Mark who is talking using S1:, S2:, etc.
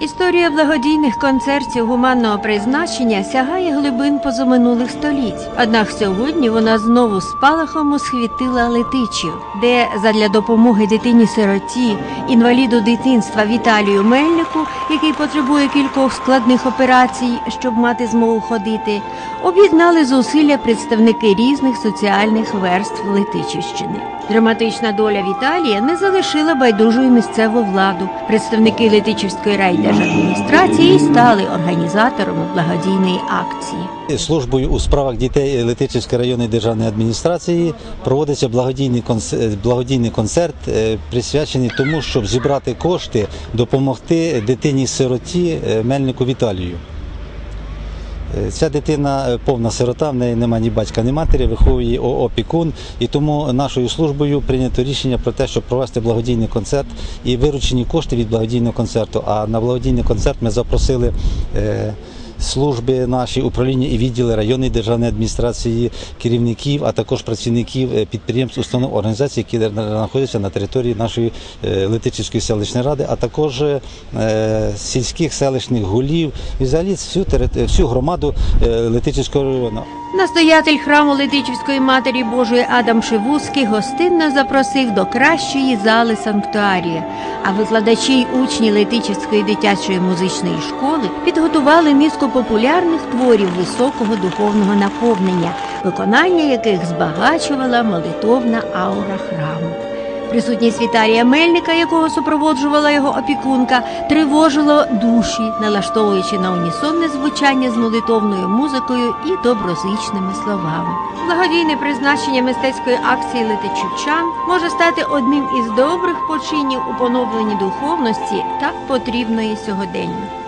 S1: Історія благодійних концертів гуманного призначення сягає глибин позаминулих століть. Однак сьогодні вона знову спалахом освітила летичів, де задля допомоги дитині-сироті, інваліду дитинства Віталію Мельнику, який потребує кількох складних операцій, щоб мати змогу ходити, об'єднали зусилля представники різних соціальних верств Летичівщини. Драматична доля Віталія не залишила байдужою місцеву владу. Представники Летичівської райдержадміністрації стали організаторами благодійної акції.
S2: Службою у справах дітей Летичівської районної державної адміністрації проводиться благодійний концерт, благодійний концерт, е, присвячений тому, щоб зібрати кошти, допомогти дитині-сироті е, Мельнику Віталію. Е, Ця дитина е, повна сирота, в неї немає ні батька, ні матері, виховує опікун. І тому нашою службою прийнято рішення про те, щоб провести благодійний концерт і виручені кошти від благодійного концерту. А на благодійний концерт ми запросили. Служби наші управління і відділи районної державної адміністрації, керівників, а також працівників е, підприємств, установ організацій, які знаходяться на території нашої е, Летичівської селищної ради, а також е, сільських селищних голів і взагалі всю всю громаду Летичівського району.
S1: Настоятель храму Летичівської Матері Божої Адам Шивузький гостинно запросив до кращої зали санктуарія. А викладачі й учні Летичівської дитячої музичної школи підготували низку популярних творів високого духовного наповнення, виконання яких збагачувала молитовна аура храму. Присутність Віталія Мельника, якого супроводжувала його опікунка, тривожило душі, налаштовуючи на унісонне звучання з молитовною музикою і доброзичними словами. Благодійне призначення мистецької акції Летичівчан може стати одним із добрих починів у поновленні духовності так потрібної сьогодення.